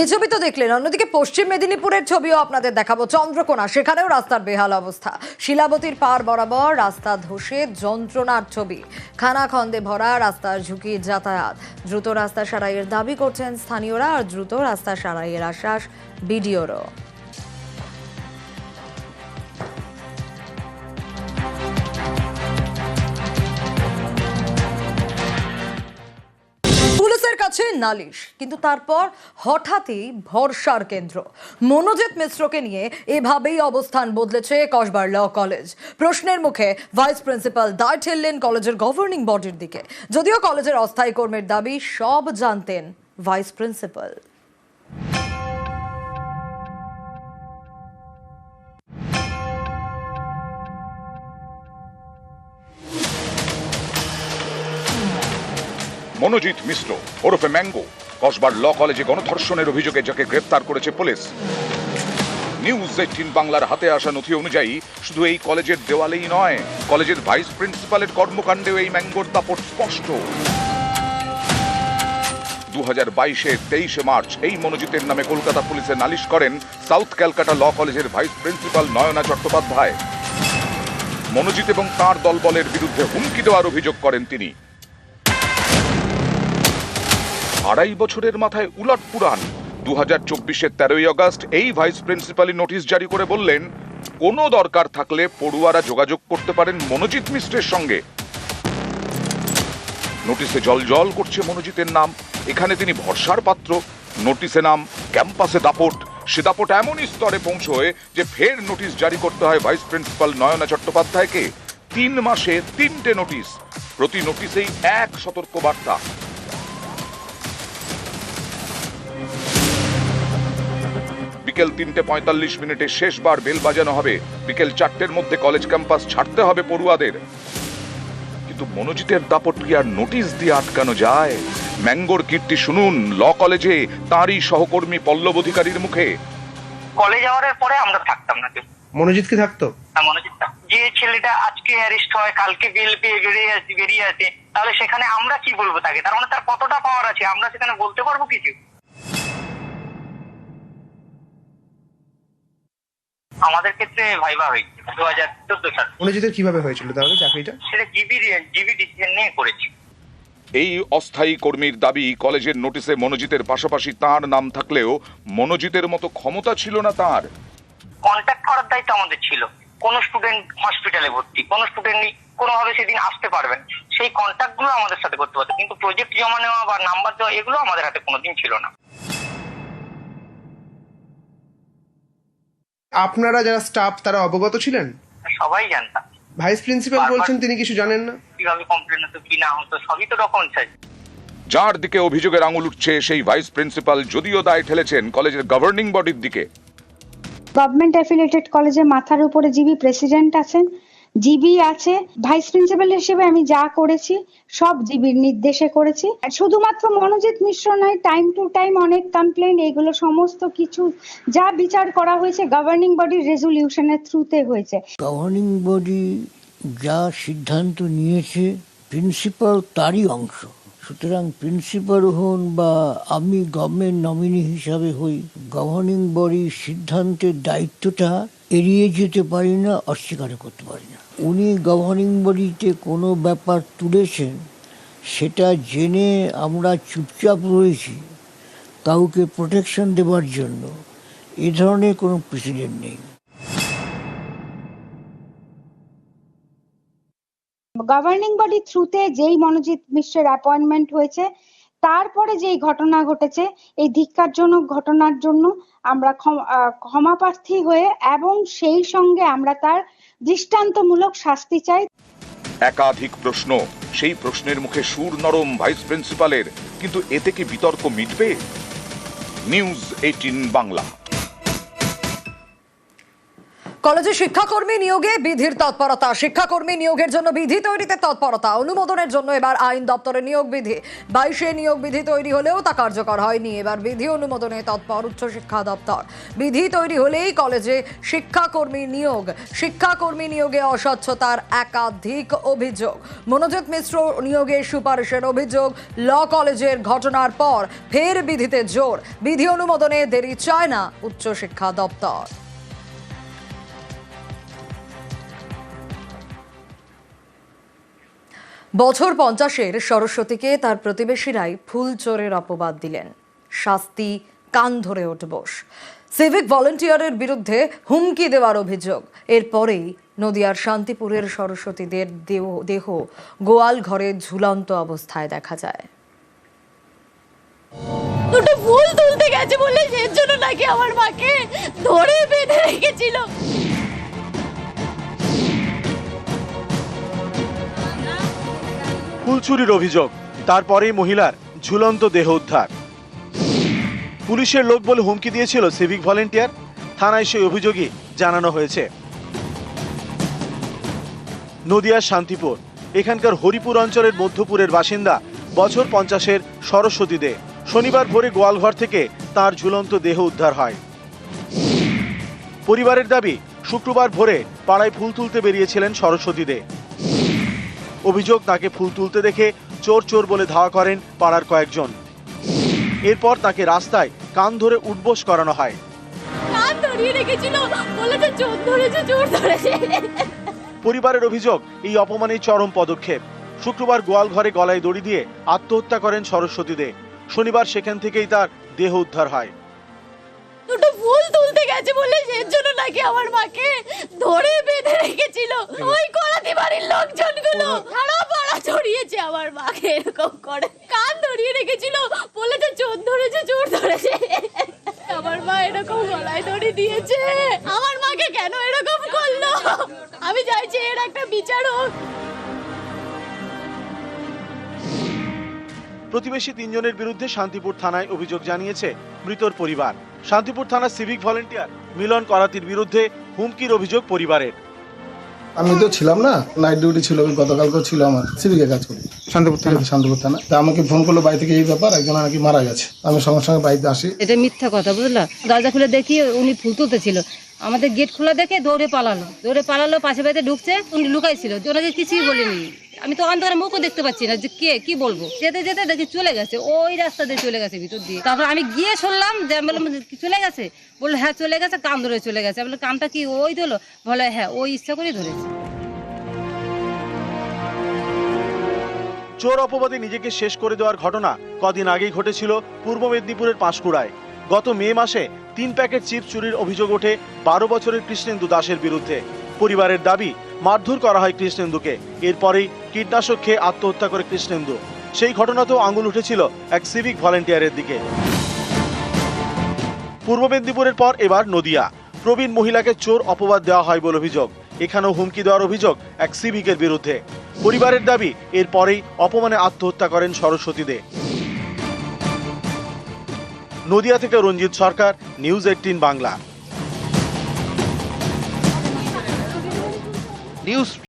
এই ছবি তো দেখলেন, অন্যদিকে পশ্চিম মেদিনীপুরের ছবিও আপনাদের দেখাবো। চন্দ্রকোনা, সেখানেও রাস্তার বেহাল অবস্থা। শিলাবতীর পার বরাবর রাস্তা ধসে যন্ত্রণার ছবি। খানা খন্দে ভরা রাস্তার ঝুঁকি যাতায়াত। দ্রুত রাস্তা সারাইয়ের দাবি করছেন স্থানীয়রা, আর দ্রুত রাস্তা সারাইয়ের আশ্বাস বিডিওরও। নালিশ, কিন্তু তারপর হঠাৎই ভরসার কেন্দ্র। মনোজিৎ মিশ্রকে নিয়ে এভাবেই অবস্থান বদলেছে কসবার ল কলেজ। প্রশ্নের মুখে ভাইস প্রিন্সিপাল দায় ঠেললেন কলেজের গভর্নিং বডির দিকে। যদিও কলেজের অস্থায়ী কর্মের দাবি, সব জানতেন ভাইস প্রিন্সিপাল। মনোজিৎ মিশ্র, ওরফে ম্যাঙ্গো, কসবার ল কলেজে গণধর্ষণের অভিযোগে যাকে গ্রেপ্তার করেছে পুলিশ। নিউজ এইটিন বাংলার হাতে আসা নথি অনুযায়ী, শুধু এই কলেজের দেওয়ালেই নয়, কলেজের ভাইস প্রিন্সিপালের কর্মকাণ্ডেও এই ম্যাঙ্গোর দাপট স্পষ্ট। দু হাজার বাইশে তেইশে মার্চ, এই মনোজিতের নামে কলকাতা পুলিশে নালিশ করেন সাউথ ক্যালকাটা ল কলেজের ভাইস প্রিন্সিপাল নয়না চট্টোপাধ্যায়। মনোজিৎ এবং তাঁর দলবলের বিরুদ্ধে হুমকি দেওয়ার অভিযোগ করেন তিনি। আড়াই বছরের মাথায় উলট পুরাণ। দু হাজার চব্বিশের তেরোই আগস্ট এই ভাইস প্রিন্সিপালই নোটিশ জারি করে বললেন, কোনো দরকার থাকলে পড়ুয়ারা যোগাযোগ করতে পারেন মনোজিৎ মিশ্রের সঙ্গে। নোটিশে জল জল করছে মনোজিতের নাম। এখানে তিনি ভরসার পাত্র। নোটিশে নাম, ক্যাম্পাসে দাপট। সে দাপট এমনই স্তরে পৌঁছয় যে ফের নোটিশ জারি করতে হয় ভাইস প্রিন্সিপাল নয়না চট্টোপাধ্যায়কে। তিন মাসে তিনটে নোটিশ। প্রতি নোটিশেই এক সতর্ক বার্তা বিকেল তিনটে পঁয়তাল্লিশ মিনিটে শেষবার বেল বাজানো হবে। বিকেল চারটের মধ্যে কলেজ ক্যাম্পাস ছাড়তে হবে পড়ুয়াদের। কিন্তু মনোজিতের দাপট কি আর নোটিশ দিয়ে আটকানো যায়? ম্যাঙ্গোর কীর্তি শুনুন ল কলেজে তাঁরই সহকর্মী পল্লব অধিকারীর মুখে। কলেজ যাওয়ার পরে আমরা থাকতাম না মনোজিৎ কি থাকতো? মনোজিৎ যে ছেলেটা আজকে অ্যারেস্ট হয় কালকে বেল পেয়ে বেরিয়ে আসে বেরিয়ে আসে তাহলে সেখানে আমরা কি বলব তাকে? তার মানে তার কতটা পাওয়ার আছে? আমরা সেখানে বলতে পারব কিছু? আমাদের ক্ষেত্রে ভাইবা হয়েছে দু হাজার চোদ্দ সাল। মনোজিতের কীভাবে হয়েছিল তাহলে চাকরিটা? সেটা জিবি জিবি ডিসিশন নিয়ে করেছি। এই অস্থায়ী কর্মীর দাবি কলেজের নোটিশে মনোজিতের পাশাপাশি তার নাম থাকলেও মনোজিতের মতো ক্ষমতা ছিল না তার। কন্ট্যাক্ট করার দায়িত্ব আমাদের ছিল। কোন স্টুডেন্ট হসপিটালে ভর্তি কোন স্টুডেন্ট কোনোভাবে সেদিন আসতে পারবেন সেই কন্ট্যাক্টগুলো আমাদের সাথে করতে পারতো কিন্তু প্রজেক্ট জমা নেওয়া বা নাম্বার দেওয়া এগুলো আমাদের হাতে কোনোদিন ছিল না। আপনারা যারা স্টাফ তারা অবগত ছিলেন? সবাই জানতাম। ভাইস প্রিন্সিপাল বলছেন তিনি কিছু জানেন না? কীভাবে কমপ্লেন হতো কি না হতো সবই তো রকম চাই। যার দিকে অভিযোগের আঙুল উঠছে সেই ভাইস প্রিন্সিপাল যদিও দায় ঠেলেছেন কলেজের গভর্নিং বডির দিকে। গভর্নমেন্ট অ্যাফিলিয়েটেড কলেজের মাথার উপরে জিবি প্রেসিডেন্ট আছেন জিবি আছে ভাইস প্রিন্সিপাল হিসেবে আমি যা করেছি, সব জিবির নির্দেশে করেছি। শুধুমাত্র মনোজিৎ মিশ্র নয় টাইম টু টাইম অনেক কমপ্লেন এগুলো সমস্ত কিছু যা বিচার করা হয়েছে গভর্নিং বডির রেজলিউশনের থ্রুতে হয়েছে। গভর্নিং বডি যা সিদ্ধান্ত নিয়েছে প্রিন্সিপাল তারই অংশ। সুতরাং প্রিন্সিপাল হন বা আমি গভর্নমেন্ট নমিনি হিসাবে হই, গভর্নিং বডির সিদ্ধান্তের দায়িত্বটা এড়িয়ে যেতে পারি না অস্বীকার করতে পারি না। উনি গভর্নিং বডিতে কোনো ব্যাপার তুলেছেন, সেটা জেনে আমরা চুপচাপ রয়েছি, কাউকে প্রোটেকশন দেওয়ার জন্য। এ ধরনের কোনো প্রেসিডেন্ট নেই। গভর্নিং বডির থ্রুতে যেই মনোজিৎ মিশ্রের অ্যাপয়েন্টমেন্ট হয়েছে, তারপরে যেই ঘটনা ঘটেছে, এই ধিক্কারজনক ঘটনার জন্য আমরা ক্ষম- ক্ষমাপ্রার্থী হয়ে এবং সেই সঙ্গে আমরা তার দৃষ্টান্তমূলক শাস্তি চাই। একাধিক প্রশ্ন, সেই প্রশ্নের মুখে সুর নরম ভাইস প্রিন্সিপালের কিন্তু এতে কি বিতর্ক মিটবে? News Eighteen Bangla. কলেজে শিক্ষাকর্মী নিয়োগে বিধির তৎপরতা। শিক্ষাকর্মী নিয়োগের জন্য বিধি তৈরিতে তৎপরতা। অনুমোদনের জন্য এবার আইন দপ্তরের নিয়োগ বিধি। বাইশে নিয়োগ বিধি তৈরি হলেও তা কার্যকর হয়নি। এবার বিধি অনুমোদনে তৎপর উচ্চশিক্ষা দপ্তর। বিধি তৈরি হলেই কলেজে শিক্ষাকর্মী নিয়োগ। শিক্ষাকর্মী নিয়োগে অস্বচ্ছতার একাধিক অভিযোগ। মনোজিৎ মিশ্র নিয়োগের সুপারিশের অভিযোগ, ল কলেজের ঘটনার পর ফের বিধিতে জোর। বিধি অনুমোদনে দেরি চায় না উচ্চশিক্ষা দপ্তর। বছর পঞ্চাশের সরস্বতীকে তার প্রতিবেশীরাই ফুল চোরের অপবাদ দিলেন। শাস্তি কান ধরে উঠবস সিভিক ভলেন্টিয়ারের বিরুদ্ধে হুমকি দেওয়ার অভিযোগ। এরপরেই নদিয়ার শান্তিপুরের সরস্বতীদের দেহ গোয়াল ঘরে ঝুলন্ত অবস্থায় দেখা যায়। দুটো ফুল তুলতে গেছে বলে এর জন্য নাকি আমার মাকে ধরে বেঁধে রেখেছিল? ফুল চুরির অভিযোগ, তারপরেই মহিলার ঝুলন্ত দেহ উদ্ধার। পুলিশের লোক বলে হুমকি দিয়েছিল সিভিক ভলেন্টিয়ার, থানায় সেই অভিযোগই জানানো হয়েছে। নদিয়ার শান্তিপুর, এখানকার হরিপুর অঞ্চলের মধ্যপুরের বাসিন্দা বছর পঞ্চাশের সরস্বতী দে, শনিবার ভোরে গোয়ালঘর থেকে তার ঝুলন্ত দেহ উদ্ধার হয়। পরিবারের দাবি, শুক্রবার ভোরে পাড়ায় ফুল তুলতে বেরিয়েছিলেন সরস্বতী দে। অভিযোগ তাকে ফুল তুলতে দেখে চোর চোর বলে ধাওয়া করেন পাড়ার কয়েকজন। এরপর তাকে রাস্তায় কান ধরে উঠবোস করানো হয়। পরিবারের অভিযোগ এই অপমানের চরম পদক্ষেপ। শুক্রবার গোয়াল ঘরে গলায় দড়ি দিয়ে আত্মহত্যা করেন সরস্বতী দে। শনিবার সেখান থেকেই তার দেহ উদ্ধার হয়। দুটো ফুল তুলতে গেছে বলে এর জন্য নাকি আমার মাকে ধরে বেঁধে রেখেছিল ওই করাতি বাড়ির লোকজনগুলো সারা পাড়া ছড়িয়েছে আমার মাকে এরকম করে কান ধরিয়ে রেখেছিল বলেছে চোর ধরেছে চোর ধরেছে আমার মা এরকম গলায় দড়ি দিয়েছে আমার মাকে কেন এরকম করল? আমি চাইছি এর একটা বিচার হোক। প্রতিবেশী তিনজনের বিরুদ্ধে শান্তিপুর থানায় অভিযোগ জানিয়েছে মৃতর পরিবার। শান্তিপুর থানার সিভিক ভলেন্টিয়ার মিলন করাতির বিরুদ্ধে হুমকির অভিযোগ পরিবারের। আমি তো ছিলাম না নাইট ডিউটি ছিল গতকালকেও ছিল আমার সিভিকে কাজ করি। শান্তিপুর থানা? শান্তিপুর থানা। তা আমাকে ফোন করল বাড়ি থেকে এই ব্যাপার একজন নাকি মারা গেছে। আমি সঙ্গে সঙ্গে বাড়িতে আসি। এটা মিথ্যা কথা বুঝলা? দরজা খুলে দেখি উনি ফুল তুলতেছিল। আমাদের গেট খোলা দেখে দৌড়ে পালালো। দৌড়ে পালালো পাশে বাড়িতে ঢুকছে উনি লুকাইছিল। ওনাকে কিছুই বলিনি। আমি তো অন্ধকারে মুখও দেখতে পাচ্ছি না যে কে কি বলব? যেতে যেতে দেখি চলে গেছে ওই রাস্তা দিয়ে চলে গেছে ভিতর দিয়ে। তারপর আমি গিয়ে শুনলাম যে আমি বললাম চলে গেছে? বলল হ্যাঁ চলে গেছে কান ধরে চলে গেছে। আমি বললাম, কানটা কি ওই দিল বলে হ্যাঁ ওই ইচ্ছা করে ধরেছে। চোর অপবাদে নিজেকে শেষ করে দেওয়ার ঘটনা কদিন আগেই ঘটেছিল পূর্ব মেদিনীপুরের পাঁশকুড়ায়। গত মে মাসে তিন প্যাকেট চিপ চুরির অভিযোগ ওঠে বারো বছরের কৃষ্ণেন্দু দাসের বিরুদ্ধে। পরিবারের দাবি মারধর করা হয় কৃষ্ণেন্দুকে। এরপরেই কীটনাশক খেয়ে আত্মহত্যা করে কৃষ্ণেন্দু সেই ঘটনাতেও আঙুল উঠেছিল এক সিভিক ভলেন্টিয়ারের দিকে। পূর্ব মেদিনীপুরের পর এবার নদিয়া। প্রবীণ মহিলাকে চোর অপবাদ দেওয়া হয় বলে অভিযোগ। এখানেও হুমকি দেওয়ার অভিযোগ এক সিভিকের বিরুদ্ধে। পরিবারের দাবি এরপরেই অপমানে আত্মহত্যা করেন সরস্বতী দে। নদিয়া থেকে Ranjit Sarkar, News Eighteen Bangla. News